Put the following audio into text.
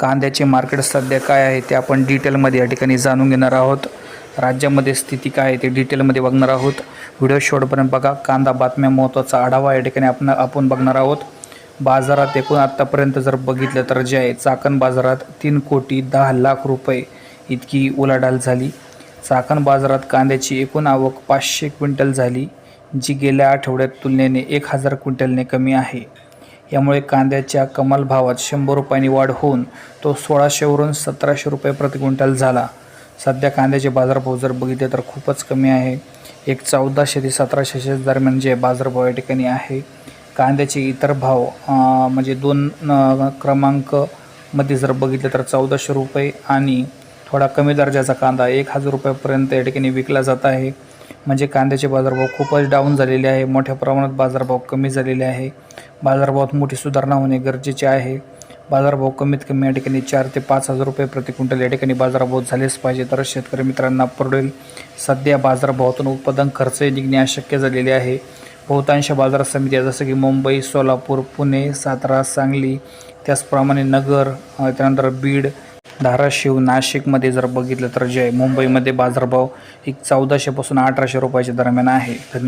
कांद्याचे मार्केट सध्या काय आहे ते आपण डिटेलमध्ये या ठिकाणी जाणून घेणार आहोत. राज्यामध्ये स्थिती काय आहे ते डिटेलमध्ये बघणार आहोत. व्हिडिओ शेवटपर्यंत बघा. कांदा बातम्या महत्त्वाचा आढावा या ठिकाणी आपण आपण बघणार आहोत. बाजारात एकूण आत्तापर्यंत जर बघितलं तर जे आहे चाकण बाजारात तीन कोटी दहा लाख रुपये इतकी उलाढाल झाली. चाकण बाजारात कांद्याची एकूण आवक पाचशे क्विंटल झाली जी गेल्या आठवड्यात तुलनेने एक हजार क्विंटलने कमी आहे. यामुळे कांद्याच्या कमाल भावात शंभर रुपयांनी वाढ होऊन तो सोळाशेवरून सतराशे रुपये प्रति क्विंटल झाला. सध्या कांद्याचे बाजारभाव जर बघितले तर खूपच कमी आहे. एक चौदाशे ते सतराशेच्या दरम्यान जे बाजारभाव या ठिकाणी आहे कांद्याचे इतर भाव म्हणजे दोन क्रमांकमध्ये जर बघितले तर चौदाशे रुपये आणि थोडा कमी दर्जाचा कांदा एक हजार रुपयापर्यंत या ठिकाणी विकला जात आहे. म्हणजे कांद्याचे बाजारभाव खूपच डाऊन झालेले आहे. मोठ्या प्रमाणात बाजारभाव कमी झालेले आहे. बाजारभावात मोठी सुधारणा होणे गरजेचे आहे. बाजारभाव कमीत कमी या ठिकाणी चार ते पाच हजार रुपये प्रति क्विंटल या ठिकाणी बाजारभाव झालेच पाहिजे. तर शेतकरी मित्रांना परवडेल सध्या बाजारभावातून उत्पादन खर्चही निघणे अशक्य झालेले आहे. बहुतांश बाजार समित्या जसं की मुंबई सोलापूर पुणे सातारा सांगली त्याचप्रमाणे नगर त्यानंतर बीड धाराशिव नाशिकमध्ये जर बघितलं तर जे मुंबईमध्ये बाजारभाव एक चौदाशेपासून अठराशे रुपयाच्या दरम्यान आहे. धन्यवाद.